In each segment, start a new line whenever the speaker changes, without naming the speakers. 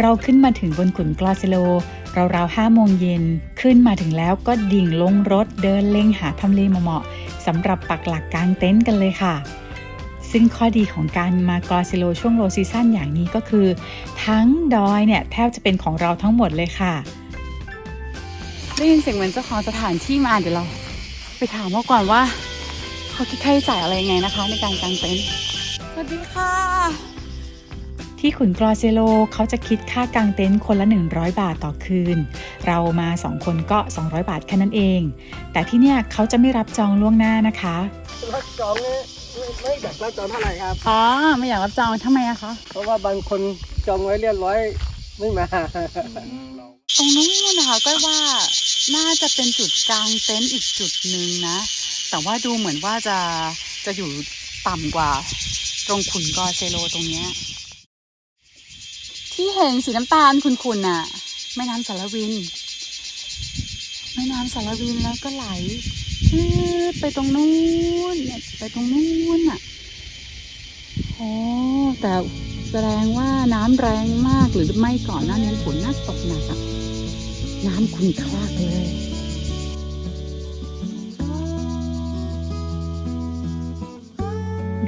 เราขึ้นมาถึงบนขุนกลาเซโลราวๆห้าโมงเย็น ขึ้นมาถึงแล้วก็ดิ่งลงรถเดินเล็งหาทำเลเหมาะๆสำหรับปักหลักกลางเต็นท์กันเลยค่ะ ซึ่งข้อดีของการมากลาเซโลช่วงโลซีซั่นอย่างนี้ก็คือ ทั้งดอยเนี่ยแทบจะเป็นของเราทั้งหมดเลยค่ะได้ยินเสียงเหมือนเจ้าของสถานที่มาเดี๋ยวเรา ไปถามว่าก่อนว่า เขาคิดค่าใช้จ่ายอะไรยังไงนะคะ ในการกางเต็นท์สวัสดีค่ะ ที่ขุนกรอเซโลเขาจะคิดค่ากางเต็นท์คนละ 100 บาทต่อคืน เรามา 2 คนก็ 200 บาทแค่นั้นเอง แต่ที่เนี่ยเขาจะไม่รับจองล่วงหน้านะคะ
รับจองเนี่ยไม่ไม่อยากรับจองเท่าไหร่ครับ
อ๋อไม่อยากรับจองทำไมอะคะ
เพราะว่าบางคนจองไว้เรียบร้อยไม่มา
ตรงนู้นนะคะก็ว่าน่าจะเป็นจุดกลางเต็นท์อีกจุดหนึ่งนะ แต่ว่าดูเหมือนว่าจะจะอยู่ต่ำกว่า ตรงขุนกอเซโลตรงเนี้ย ที่เห็นสีน้ำตาลขุ่นๆน่ะแม่น้ำสารวินแม่น้ำสารวินแล้วก็ไหลชืดไปตรงนู้นเนี่ยไปตรงนู้นน่ะโอ้แต่แสดงว่าน้ำแรงมากหรือไม่ก่อนหน้านี้ฝนน่าตกหนักอะน้ำขุ่นคลากเลย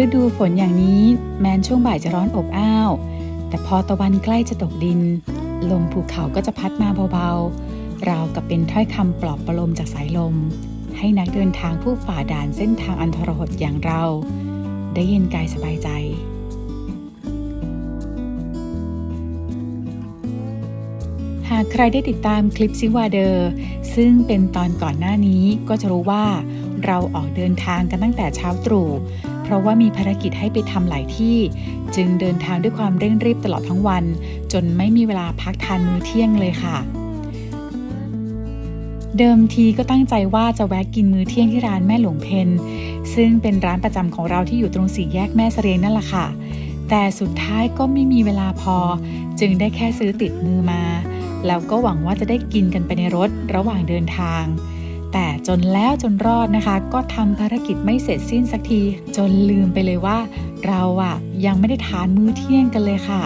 ฤดูฝนอย่างนี้แม้นช่วงบ่ายจะร้อนอบอ้าว แต่พอตะวันใกล้จะตกดิน ลมภูเขาก็จะพัดมาเบาๆ ราวกับเป็นถ้อยคำปลอบประโลมจากสายลม ให้นักเดินทางผู้ฝ่าด่านเส้นทางอันทรหดอย่างเรา ได้เย็นกายสบายใจหากใครได้ติดตามคลิปซิวาเดอร์ซึ่งเป็นตอนก่อนหน้านี้ก็จะรู้ว่า เราออกเดินทางกันตั้งแต่เช้าตรู่ เพราะว่ามีภารกิจให้ไปทำหลายที่ จึงเดินทางด้วยความเร่งรีบตลอดทั้งวัน จนไม่มีเวลาพักทานมื้อเที่ยงเลยค่ะ เดิมทีก็ตั้งใจว่าจะแวะกินมื้อเที่ยงที่ร้านแม่หลวงเพนซึ่งเป็นร้านประจำของเราที่อยู่ตรงสี่แยกแม่เสเรียงนั่นแหละค่ะ แต่สุดท้ายก็ไม่มีเวลาพอ จึงได้แค่ซื้อติดมือมา แล้วก็หวังว่าจะได้กินกันไปในรถระหว่างเดินทาง แต่จนแล้วจนรอดนะคะ ก็ทำภารกิจไม่เสร็จสิ้นสักที จนลืมไปเลยว่า เราอะยังไม่ได้ทานมื้อเที่ยงกันเลยค่ะ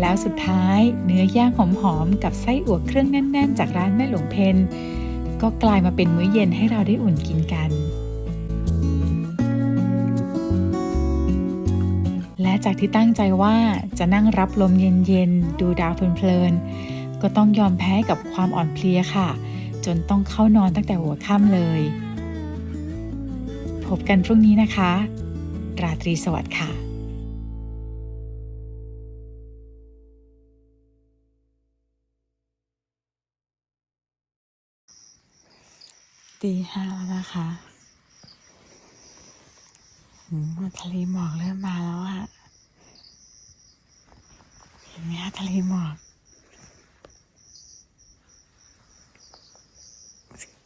แล้วสุดท้ายเนื้อย่างหอมๆกับไส้อั่วเครื่องแน่น ๆ จากร้านแม่หลวงเพนก็กลายมาเป็นมื้อเย็นให้เราได้อุ่นกินกัน และจากที่ตั้งใจว่าจะนั่งรับลมเย็นๆดูดาวเพลินๆก็ต้องยอมแพ้กับความอ่อนเพลียค่ะ จนต้องเข้านอนตั้งแต่หัวค่ำเลย พบกันพรุ่งนี้นะคะ ราตรีสวัสดิ์ค่ะตีห้าแล้วนะคะหืมทะเลหมอกเริ่มมาแล้วอะเห็นไหมคะทะเลหมอก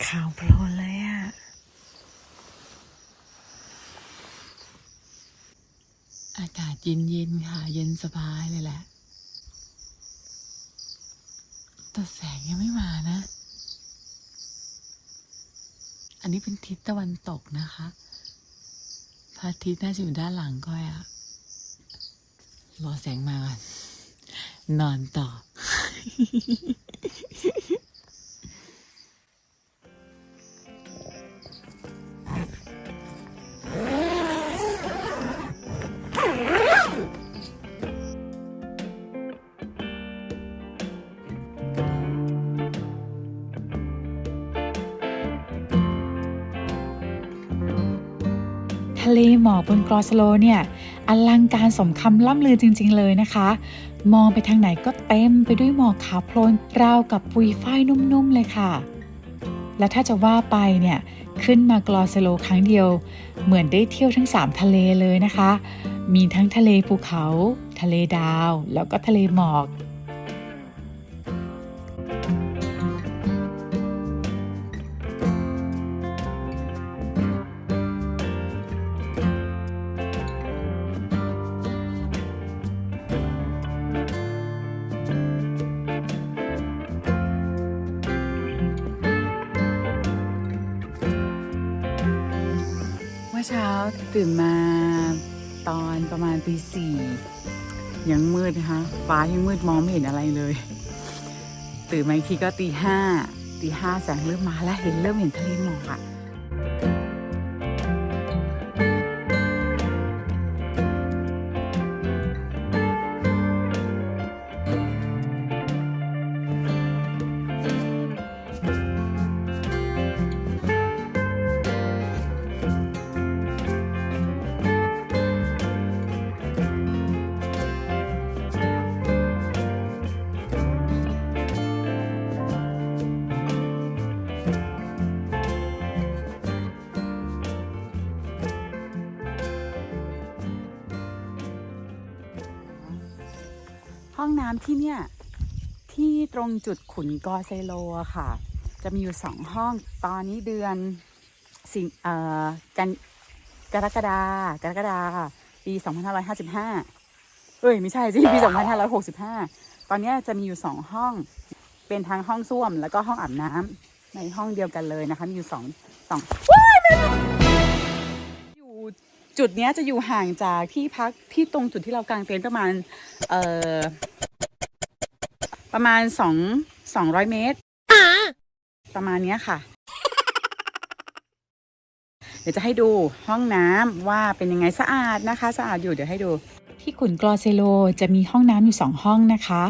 ขาวโพลนเลยอะอากาศเย็นๆค่ะ เย็นสบายเลยแหละ แต่แสงยังไม่มานะ อันนี้เป็นทิศตะวันตกนะคะพระอาทิตย์น่าจะอยู่ด้านหลังก้อยอะรอแสงมาก่อนนอนต่อ ทะเลหมอกบนกรอสโลเนี่ยอลังการสมคำล่ำลือจริง ๆ เลยนะคะ มองไปทางไหนก็เต็มไปด้วยหมอกขาวโพลนราวกับปุยฝ้ายนุ่ม ๆ เลยค่ะ และถ้าจะว่าไปเนี่ยขึ้นมากรอสโลครั้งเดียว เหมือนได้เที่ยวทั้ง 3 ทะเลเลยนะคะ มีทั้งทะเลภูเขา ทะเลดาว แล้วก็ทะเลหมอก ตื่นมาตอนประมาณตีสี่ยังมืดนะคะ ฟ้ายังมืดมองไม่เห็นอะไรเลย ตื่นมาอีกทีก็ตีห้าตีห้าแสงเริ่มมาแล้วเห็นเริ่มเห็นทะเลหมอกอะ น้ำที่เนี่ยที่ตรงจุดขุนกอเซโลอะค่ะ จะมีอยู่สองห้องตอนนี้เดือนสิงเอ่อกันกรกฎากรกฎาปี 2555 เอ้ย ไม่ใช่สิปี 2565 ตอนเนี้ยจะมีอยู่สองห้อง เป็นทั้งห้องส้วมแล้วก็ห้องอาบน้ำในห้องเดียวกันเลยนะคะ มีอยู่สองสองว้ายแมวอยู่จุดเนี้ยจะอยู่ห่างจากที่พักที่ตรงจุดที่เรากางเต็นท์ประมาณ เอ่อ ประมาณสองสองร้อยเมตร ประมาณเนี้ยค่ะ เดี๋ยวจะให้ดูห้องน้ำว่าเป็นยังไงสะอาดนะคะ สะอาดอยู่เดี๋ยวให้ดูที่ขุนกรอเซโลจะมีห้องน้ำอยู่สองห้องนะคะ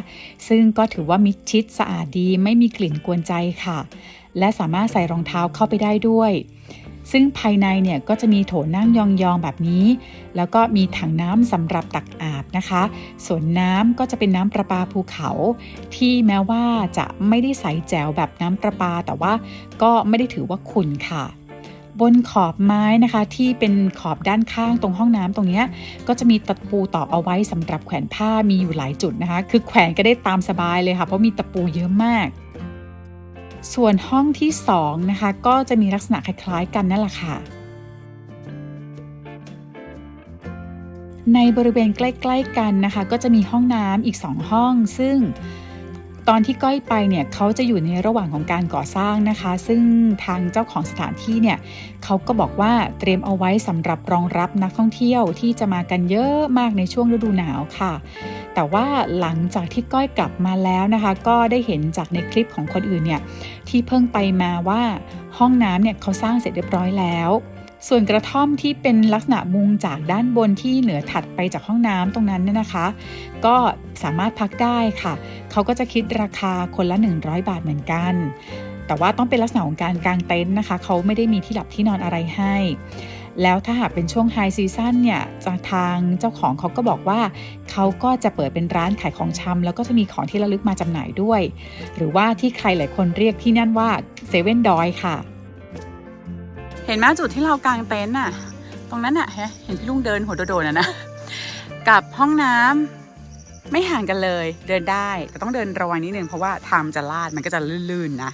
ซึ่งก็ถือว่ามิดชิดสะอาดดีไม่มีกลิ่นกวนใจค่ะ และสามารถใส่รองเท้าเข้าไปได้ด้วย ซึ่งภายในเนี่ยก็จะมีโถนั่งยองๆแบบนี้ แล้วก็มีถังน้ำสำหรับตักอาบนะคะ ส่วนน้ำก็จะเป็นน้ำประปาภูเขา ที่แม้ว่าจะไม่ได้ใสแจ๋วแบบน้ำประปา แต่ว่าก็ไม่ได้ถือว่าขุ่นค่ะบนขอบไม้นะคะที่เป็นขอบด้านข้างตรงห้องน้ำตรงนี้ก็จะมีตะปูตอกเอาไว้สำหรับแขวนผ้ามีอยู่หลายจุดนะคะ คือแขวนก็ได้ตามสบายเลยค่ะ เพราะมีตะปูเยอะมาก ส่วนห้องที่สองนะคะก็จะมีลักษณะคล้ายๆกันนั่นแหละค่ะ ในบริเวณใกล้ๆกันนะคะ ก็จะมีห้องน้ำอีก 2 ห้อง ซึ่งตอนที่ก้อยไปเนี่ยเขาจะอยู่ในระหว่างของการก่อสร้างนะคะ ซึ่งทางเจ้าของสถานที่เนี่ยเขาก็บอกว่าเตรียมเอาไว้สำหรับรองรับนักท่องเที่ยวที่จะมากันเยอะมากในช่วงฤดูหนาวค่ะ แต่ว่าหลังจากที่ก้อยกลับมาแล้วนะคะ ก็ได้เห็นจากในคลิปของคนอื่นเนี่ยที่เพิ่งไปมาว่าห้องน้ำเนี่ยเขาสร้างเสร็จเรียบร้อยแล้ว ส่วนกระท่อมที่เป็นลักษณะมุงจากด้านบนที่เหนือถัดไปจากห้องน้ำตรงนั้นเนี่ยนะคะ ก็สามารถพักได้ค่ะ เขาก็จะคิดราคาคนละ 100 บาทเหมือนกัน แต่ว่าต้องเป็นลักษณะของการกางเต็นท์นะคะ เขาไม่ได้มีที่หลับที่นอนอะไรให้ แล้วถ้าหากเป็นช่วงไฮซีซั่นเนี่ยจากทางเจ้าของเขาก็บอกว่า เขาก็จะเปิดเป็นร้านขายของชำแล้วก็จะมีของที่ระลึกมาจำหน่ายด้วย หรือว่าที่ใครหลายคนเรียกที่นั่นว่าเซเว่นดอยค่ะ เห็นไหมจุดที่เรากางเต็นท์น่ะ ตรงนั้นน่ะเห็นพี่ลุงเดินหัวโดดๆนะนะกับห้องน้ำไม่ห่างกันเลยเดินได้แต่ต้องเดินระวังนิดนึงเพราะว่าทางมันจะลาดมันก็จะลื่นๆนะ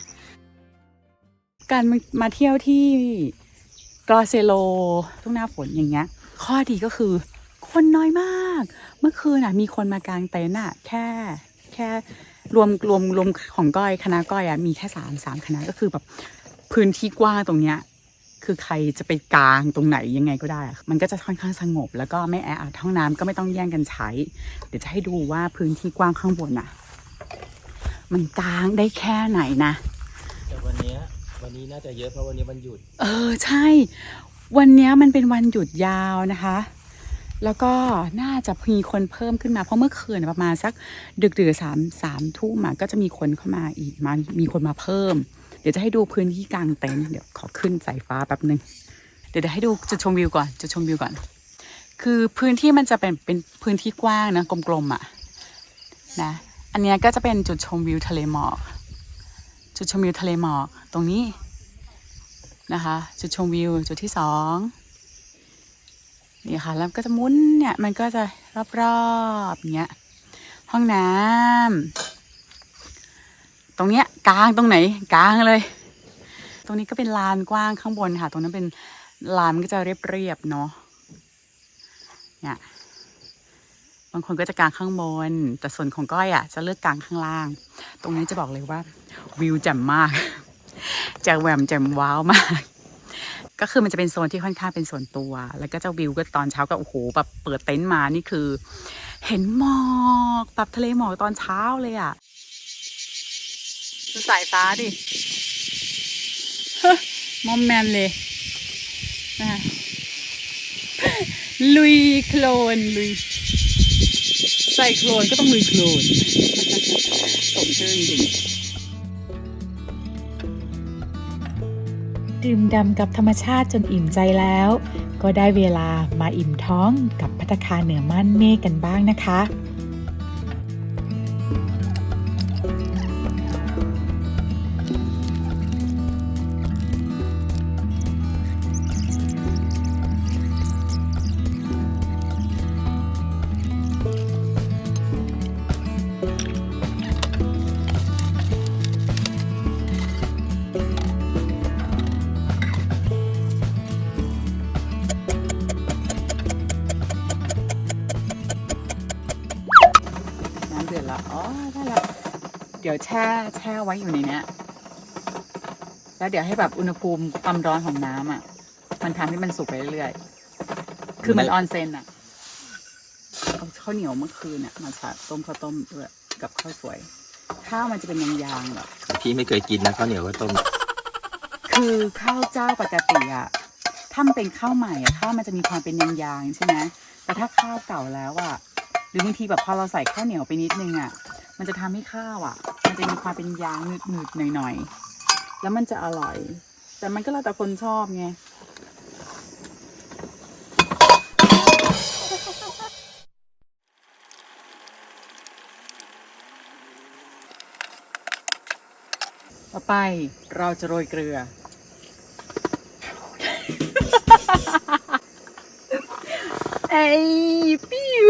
การมาเที่ยวที่ กรอเซโลทุ่งหน้าฝนอย่างเงี้ย ข้อดีก็คือ คนน้อยมาก เมื่อคืนน่ะมีคนมากางเต็นท์อะแค่แค่รวมรวมรวมของก้อยคณะก้อยอะมีแค่สามสามคณะก็คือแบบพื้นที่กว้างตรงเนี้ยคือใครจะไปกลางตรงไหนยังไงก็ได้ มันก็จะค่อนข้างสงบ แล้วก็ไม่แออัดห้องน้ำก็ไม่ต้องแย่งกันใช้ เดี๋ยวจะให้ดูว่าพื้นที่กว้างข้างบนอะ มันกลางได้แค่ไหนนะ
แต่วันนี้ วันนี้น่าจะเยอะเพราะวันนี้วันหยุด
เออใช่ วันเนี้ยมันเป็นวันหยุดยาวนะคะ แล้วก็น่าจะมีคนเพิ่มขึ้นมาเพราะเมื่อคืนประมาณสักดึกๆสามสามทุ่มก็จะมีคนเข้ามาอีกมามีคนมาเพิ่ม เดี๋ยวจะให้ดูพื้นที่กลางเต็นท์เดี๋ยวขอขึ้นสายฟ้าแป๊บนึงเดี๋ยวเดี๋ยวให้ดูจุดชมวิวก่อนจุดชมวิวก่อน คือพื้นที่มันจะเป็นเป็นพื้นที่กว้างนะกลมๆอะนะอันเนี้ยก็จะเป็นจุดชมวิวทะเลหมอก จุดชมวิวทะเลหมอกตรงนี้นะคะ จุดชมวิวจุดที่สองนี่ค่ะแล้วก็จะมุนเนี่ยมันก็จะรอบๆอย่างเงี้ยห้องน้ำตรงเนี้ยกลางตรงไหนกลางเลย ตรงนี้ก็เป็นลานกว้างข้างบนค่ะ ตรงนั้นเป็นลานมันก็จะเรียบๆเนาะเนี่ย บางคนก็จะกางข้างบน แต่ส่วนของก้อยอะจะเลือกกางข้างล่าง ตรงนี้จะบอกเลยว่าวิวแจ่มมากแจ่มแหวมแจ่มว้าวมาก ก็คือมันจะเป็นโซนที่ค่อนข้างเป็นส่วนตัว แล้วก็จะวิวก็ตอนเช้าก็โอ้โหแบบเปิดเต็นท์มานี่คือ
เห็นหมอกแบบทะเลหมอกตอนเช้าเลยอะดูสายฟ้าดิมอมแมมเลยนะลุยโคลนลุย ส่โคลนก็ต้องลุยโคลนสมชื่อจริงดื่มดำกับธรรมชาติจนอิ่มใจแล้ว ก็ได้เวลามาอิ่มท้องกับพัตตาคารเหนือม่านเมฆกันบ้างนะคะ ดี๋ยวแช่แช่ไว้อยู่ในเนี้ยแล้วเดี๋ยวให้แบบอุณหภูมิความร้อนของน้ำอะ มันทำให้มันสุกไปเรื่อยๆคือมันออนเซนอะเอาข้าวเหนียวเมื่อคืนอะมาผัดต้มข้าวต้มด้วยกับข้าวสวย ข้าวมันจะเป็นยางๆแบบ
พี่ไม่เคยกินนะข้าวเหนียวก็ต้ม
คือข้าวเจ้าปกติอะถ้ามันเป็นข้าวใหม่อะข้าวมันจะมีความเป็นยางๆใช่ไหมแต่ถ้าข้าวเก่าแล้วอะหรือบางทีแบบพอเราใส่ข้าวเหนียวไปนิดนึงอะมันจะทำให้ข้าวอะ มันจะมีความเป็นยางหนืดๆหน่อยๆ แล้วมันจะอร่อย แต่มันก็แล้วแต่คนชอบไงต่อไปเราจะโรยเกลือ ไอ้ปิ้ว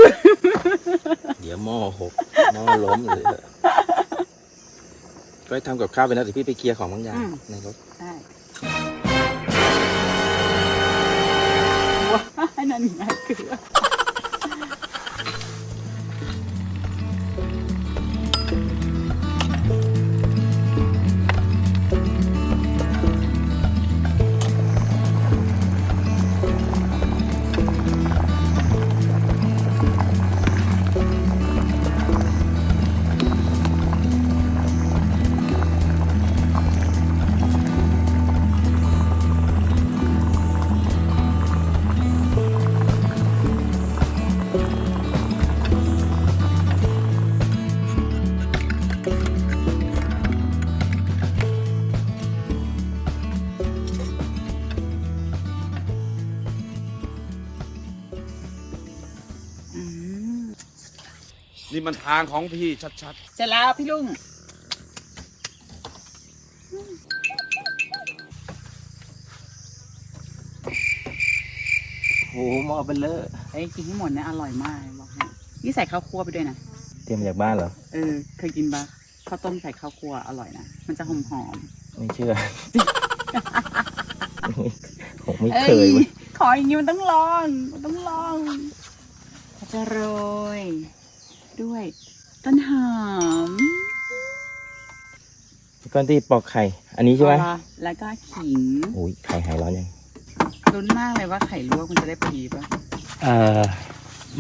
เดี๋ยวหม้อหกหม้อล้มเลย ก็ทำกับข้าวไปนะเดี๋ยวพี่ไปเคลียร์ของบางอย่างในรถ
ใช่ว้ายนั่นไงเกลืออื มั
นทางของพี่ชัด
เสร็จแล้วพี่ลุง
โอ้หม้อเบลเลอร์
เอ้ยกินให้หมดนะอร่อยมากบอกให้นี่ใส่ข้าวคั่วไปด้วยนะ
เตรียมมาจากบ้านเหรอ
เออเคยกินปะข้าวต้มใส่ข้าวคั่วอร่อยนะ มันจะหอมหอม
ไม่เชื่อ ผมไม่
ๆ
เคยเว้ย
ขออย่างนี้มันต้องลองมันต้องลองเราจะโรย ด้วย ต้นหอม
ก้อนที่ปอกไข่ อันนี้ใช่ไหม
เอาละแล้วก็ขิง
โอ้ยไข่หายร้อนยัง
ลุ้นมากเลยว่าไข่ลวกมันจะได้พอดีปะ
เอ่อ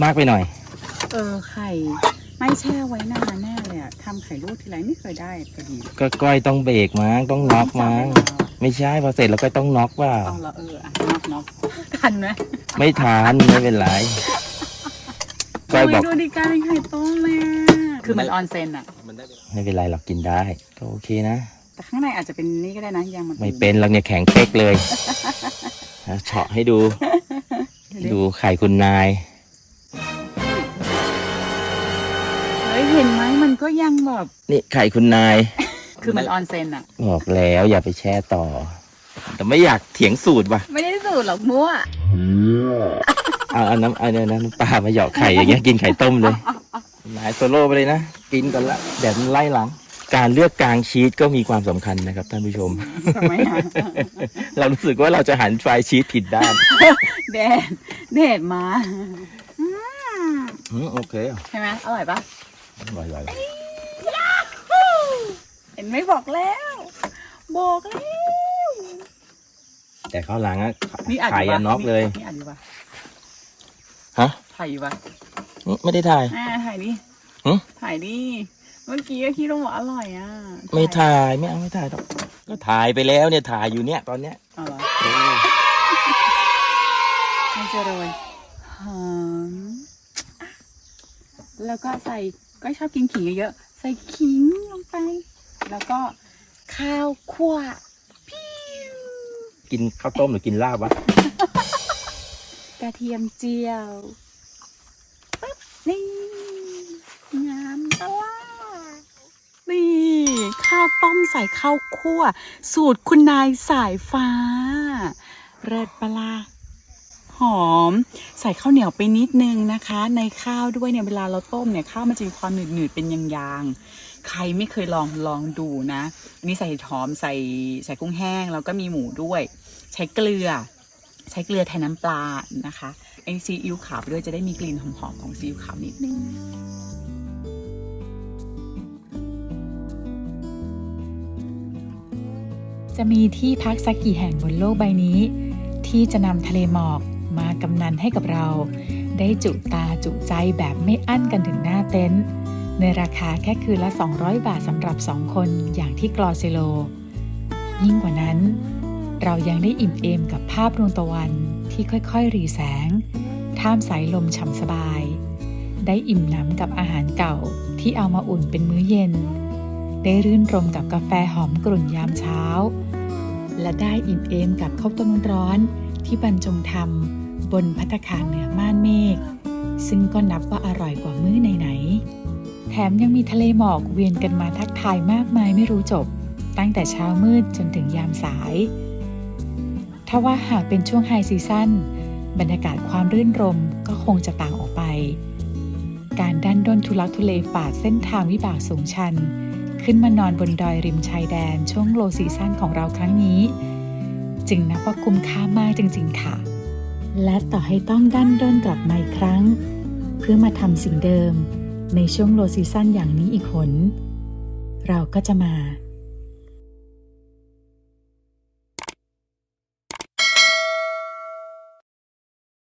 มากไปหน่อย
เออไข่ ไม่แช่ไว้นานแน่เลยอะทำไข่ลวกทีไรไม่เคยได้พอดี
ก็ก้อยต้องเบรกมั้งต้องน็อกมั้งไม่ใช่พอเสร็จแล้วก็ต้องน็อกว่า
เอาละเอออะน็อกน็อกทันไหม
ไม่ทานไม่เป็นไร ก้อยบอก
โดูดีการเป็นไข่ต้มเลยอะคือมันออนเซนอะ
ไม่เป็นไรหรอกกินได้ ก็โอเคนะ
แต่ข้างในอาจจะเป็นนี่ก็ได้นะยางมะตูม
ไม่เป็นเราเนี่ยแข็งเป๊กเลยนะเฉาะให้ดู ดูไข่คุณนาย
เฮ้ยเห็นไหมมันก็ยังแบบ
นี่ไข่คุณนาย
คือมันออนเซนอะ
บอกแล้วอย่าไปแช่ต่อ แต่ไม่อยากเถียงสูตรว่ะ
ไม่ได้สูตรหรอกมั่ว
เอาเอาน้ำเอาเอาน้ำปลามาเหยาะไข่อย่างเงี้ยกินไข่ต้มเลยนายโซโล่ไปเลยนะกินกันละแดดมันไล่หลัง การเลือกกลางชีสก็มีความสำคัญนะครับท่านผู้ชม
ทำไมอะ
เรารู้สึกว่าเราจะหันไฟชีสผิดด้าน
แดดแดดมาอืม
อืมโอเค
ใช่ไหมอร่อยปะ
อร่อย
เห็นไหมบอกแล้ว บอกแล้ว
ๆแต่ข้าวหลังอะ
นี่อัดอ
ไข่
ยู่
อะ
ปะ
น็อกเลย
นี่อัดอยู่ปะ
ฮะ
ถ่ายอยู่ปะ
ไม่ได้ถ่าย
อ่าถ่ายดิ
หึ
ถ่ายดิ เมื่อกี้ก็คิดว่าบอกอร่อยอะ
ไม่ถ่ายไม่เอาไม่ถ่ายหรอกก็ถ่ายไปแล้วเนี่ยถ่ายอยู่เนี่ยตอนเนี้ย
เอาเหรอมันจะโรยหอมอะแล้วก็ใส่ก็ชอบกินขิงเยอะๆ ใส่ขิงลงไป แล้วก็ข้าวคั่วปิ้ว
กินข้าวต้มหรือกินลาบวะ
กระเทียมเจียวปึ๊บนี่งามตะล่านี่ ข้าวต้มใส่ข้าวคั่ว สูตรคุณนายสายฟ้า เริดปลาหอม ใส่ข้าวเหนียวไปนิดนึงนะคะ ในข้าวด้วยเนี่ยเวลาเราต้มเนี่ยข้าวมันจะมีความหนืดๆเป็นยางๆ ใครไม่เคยลองลองดูนะอันนี้ใส่หอมใส่ใส่กุ้งแห้งแล้วก็มีหมูด้วย ใช้เกลือ ใช้เกลือแทนน้ำปลานะคะไอซีอิ๊วขาวไปด้วยจะได้มีกลิ่นหอมๆของซีอิ๊วขาวนิดนึง
จะมีที่พักสักกี่แห่งบนโลกใบนี้ ที่จะนำทะเลหมอกมากำนันให้กับเรา ได้จุตาจุใจแบบไม่อั้นกันถึงหน้าเต็นท์ในราคาแค่คืนละ 200 บาทสำหรับ 2 คนอย่างที่กลอเซโล ยิ่งกว่านั้น เรายังได้อิ่มเอมกับภาพดวงตะวันที่ค่อยๆ รีแสง ท่ามสายลมฉ่ำสบาย ได้อิ่มหน้ำกับอาหารเก่าที่เอามาอุ่นเป็นมื้อเย็น ได้รื่นรมกับกาแฟหอมกลุ่นยามเช้า และได้อิ่มเอมกับข้าวต้มร้อนที่บรรจงทำบนพัตคารเหนือม่านเมฆซึ่งก็นับว่าอร่อยกว่ามื้อไหนๆแถมยังมีทะเลหมอกเวียนกันมาทักทายมากมายไม่รู้จบ ตั้งแต่เช้ามืดจนถึงยามสาย ถ้าว่าหากเป็นช่วงไฮซีซั่นบรรยากาศความรื่นรมก็คงจะต่างออกไป การดันด้นทุลักทุเลฝ่าเส้นทางวิบากสูงชัน ขึ้นมานอนบนดอยริมชายแดนช่วงโลซีซั่นของเราครั้งนี้ จึงนับว่าคุ้มค่ามากจริงๆค่ะ และต่อให้ต้องดันด้นกลับมาอีกครั้ง เพื่อมาทำสิ่งเดิมในช่วงโลซีซั่นอย่างนี้อีกหนเราก็จะมา